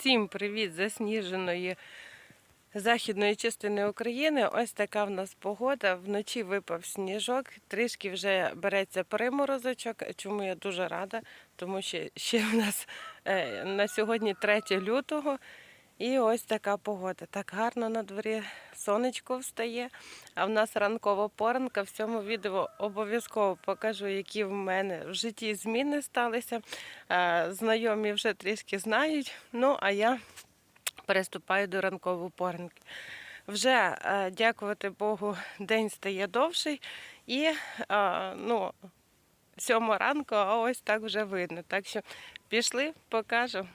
Всім привіт засніженої західної частини України. Ось така в нас погода. Вночі випав сніжок, трішки вже береться приморозочок. Чому я дуже рада, тому що ще в нас е, на сьогодні 3 лютого. І ось така погода. Так гарно на дворі сонечко встає. А в нас ранкова поранка. В цьому відео обов'язково покажу, які в мене в житті зміни сталися. Знайомі вже трішки знають. Ну а я переступаю до ранкової поранки. Вже е, дякувати Богу, день стає довший, і ну, сьома ранку, а ось так вже видно. Так що пішли, покажу.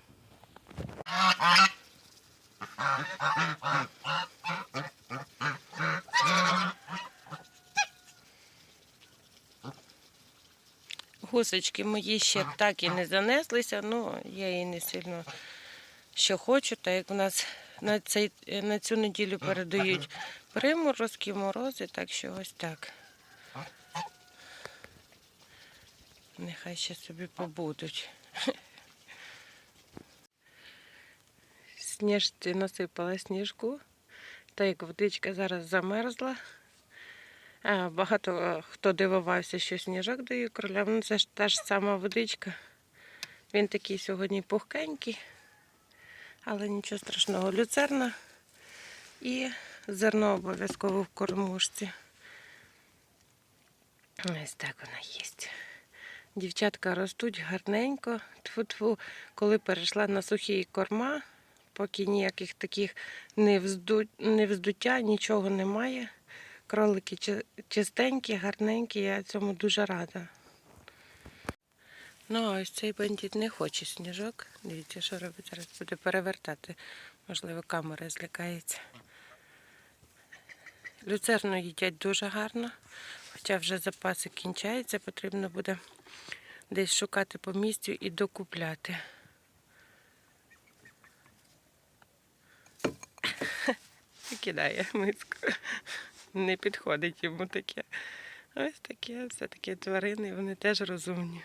Гусочки мої ще так і не занеслися, ну я її не сильно що хочу, так як у нас на, цей, на цю неділю передають приморозки, морози, так що ось так. Нехай ще собі побудуть. Сніжці насипала сніжку, так як водичка зараз замерзла. Багато е, хто дивувався, що сніжок дає кролям. Ну, це ж та ж сама водичка. Він такий сьогодні пухкенький, але нічого страшного. Люцерна і зерно обов'язково в кормушці. Ось так вона є. Дівчатка ростуть гарненько. Тфу-тфу, коли перейшла на сухі корма, поки ніяких таких невзду... невздуття, нічого немає. Кролики чистенькі, гарненькі, я цьому дуже рада. Ну, а ось цей бандит не хоче сніжок. Дивіться, що робить зараз. Буде перевертати. Можливо, камера злякається. Люцерну їдять дуже гарно, хоча вже запаси кінчаються, потрібно буде десь шукати по місцю і докупляти. Кидає миску. Не підходить йому таке. Ось таке, все таки тварини, вони теж розумні.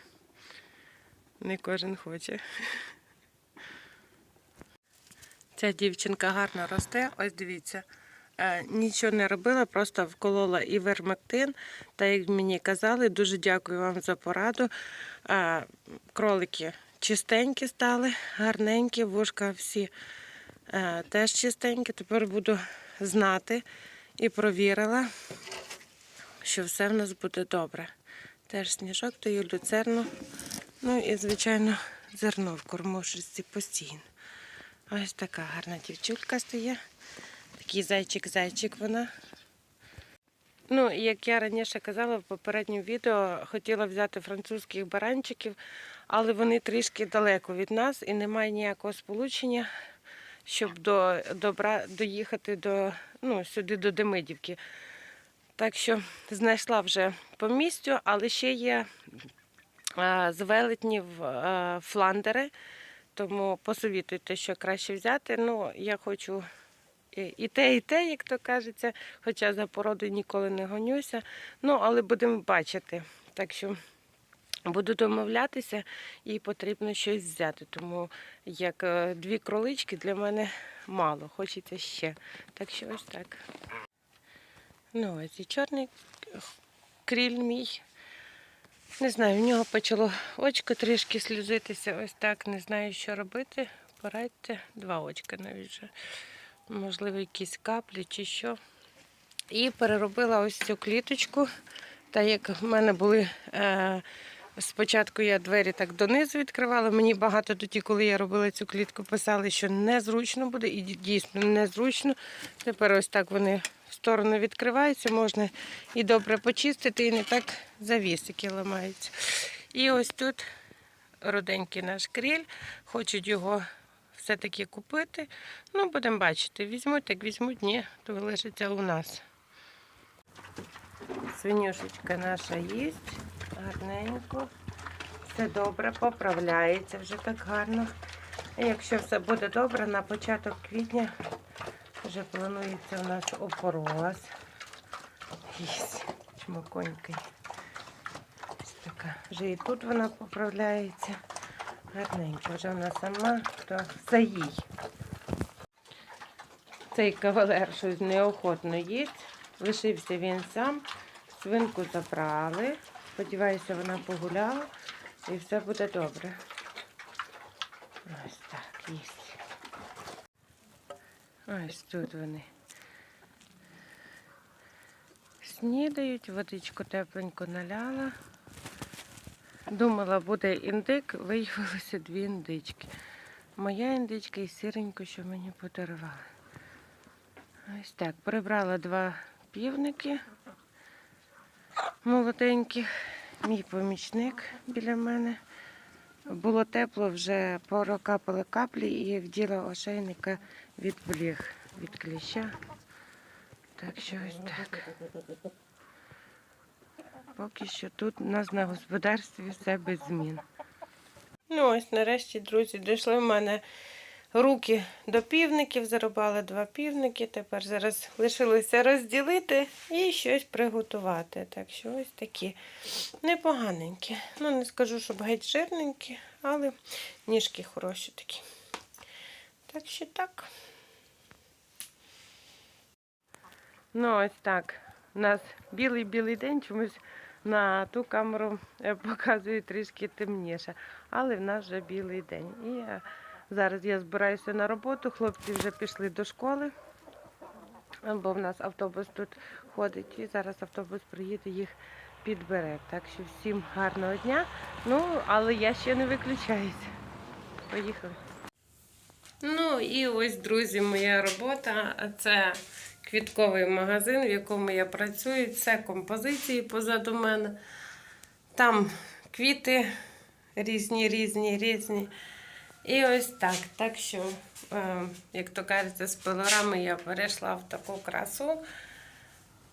Не кожен хоче. Ця дівчинка гарно росте. Ось дивіться. Е, Нічого не робила, просто вколола івермектин. Та як мені казали, дуже дякую вам за пораду. Е, Кролики чистенькі стали, гарненькі, вушка всі теж чистенькі. Тепер буду знати і провірила, що все в нас буде добре. Теж сніжок даю люцерну. Ну і, звичайно, зерно в кормушці постійно. Ось така гарна дівчулька стає. Такий зайчик-зайчик вона. Ну, як я раніше казала в попередньому відео, хотіла взяти французьких баранчиків, але вони трішки далеко від нас і немає ніякого сполучення, щоб до, добра, доїхати до, ну, сюди до Демидівки. Так що знайшла вже по місцю, але ще є а, з велетнів а, фландери, тому посовітуйте, що краще взяти. Ну, я хочу і те, і те, як то кажеться, хоча за породу ніколи не гонюся. Ну, але будемо бачити. Так що буду домовлятися і потрібно щось взяти. Тому як е, дві кролички для мене мало, хочеться ще. Так що ось так. Ну, ось і чорний кріль мій. Не знаю, в нього почало очко трішки сльозитися. Ось так. Не знаю, що робити. Порадьте. Два очка навіть вже. Можливо, якісь каплі чи що. І переробила ось цю кліточку. Та як в мене були. Е, Спочатку я двері так донизу відкривала. Мені багато тоді, коли я робила цю клітку, писали, що незручно буде, і дійсно незручно. Тепер ось так вони в сторону відкриваються, можна і добре почистити, і не так завісики ламаються. І ось тут роденький наш кріль, хочуть його все-таки купити. Ну, будемо бачити. Візьмуть, так візьмуть, ні, то лишиться у нас. Свинюшечка наша їсть, гарненько. Все добре, поправляється вже так гарно. Якщо все буде добре, на початок квітня вже планується у нас опороз. Їсть чмоконький. Ось така. Вже і тут вона поправляється. Гарненько, вже вона сама, то все їй. цей кавалер щось неохотно їсть. Лишився він сам. Свинку забрали. Сподіваюся, вона погуляла і все буде добре. Ось так, їсть. Ось тут вони. Снідають, водичку тепленько наляла. Думала, буде індик, виявилося дві індички. Моя індичка і сиренько, що мені подарували. Ось так, прибрала два півники молоденьких. Мій помічник біля мене. Було тепло, вже прокапали каплі і вділа ошейника від бліг, від кліща. Так що ось так. Поки що тут у нас на господарстві все без змін. Ну ось нарешті, друзі, дійшли в мене руки до півників, зарубали два півники. Тепер зараз лишилося розділити і щось приготувати. Так що ось такі непоганенькі. Ну, не скажу, щоб геть жирненькі, але ніжки хороші такі. Так що так. Ну, ось так. У нас білий-білий день чомусь на ту камеру е, показує трішки темніше, але в нас вже білий день. І е, зараз я збираюся на роботу, хлопці вже пішли до школи, бо в нас автобус тут ходить, і зараз автобус приїде їх підбере. Так що всім гарного дня. Ну, але я ще не виключаюся. Поїхали. Ну і ось, друзі, моя робота. Це квітковий магазин, в якому я працюю. Це композиції позаду мене. Там квіти різні, різні, різні. І ось так. Так що, е, як то кажеться, з пилорами я перейшла в таку красу.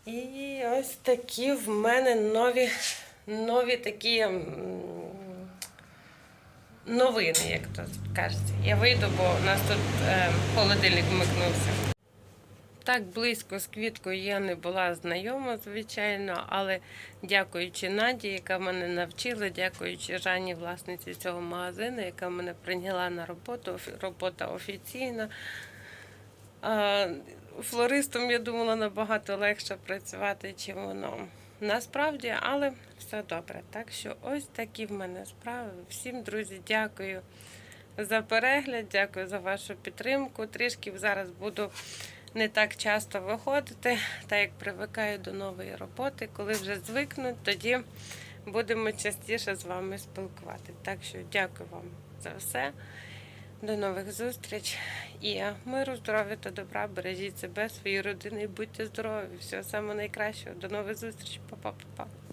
І ось такі в мене нові, нові такі. новини, як то кажеться. Я вийду, бо у нас тут е, холодильник вмикнувся. Так близько з квіткою я не була знайома, звичайно, але дякуючи Наді, яка мене навчила, дякуючи Жанні, власниці цього магазину, яка мене прийняла на роботу, робота офіційна. Флористом я думала набагато легше працювати, чим воно. Насправді, але все добре. Так що ось такі в мене справи. Всім, друзі, дякую за перегляд, дякую за вашу підтримку. Трішки зараз буду не так часто виходити, так як привикаю до нової роботи. Коли вже звикнуть, тоді будемо частіше з вами спілкувати. Так що дякую вам за все. До нових зустріч і миру, здоров'я та добра. Бережіть себе, свої родини будьте здорові. Всього самого найкращого. До нових зустрічей. Па-па-па-па.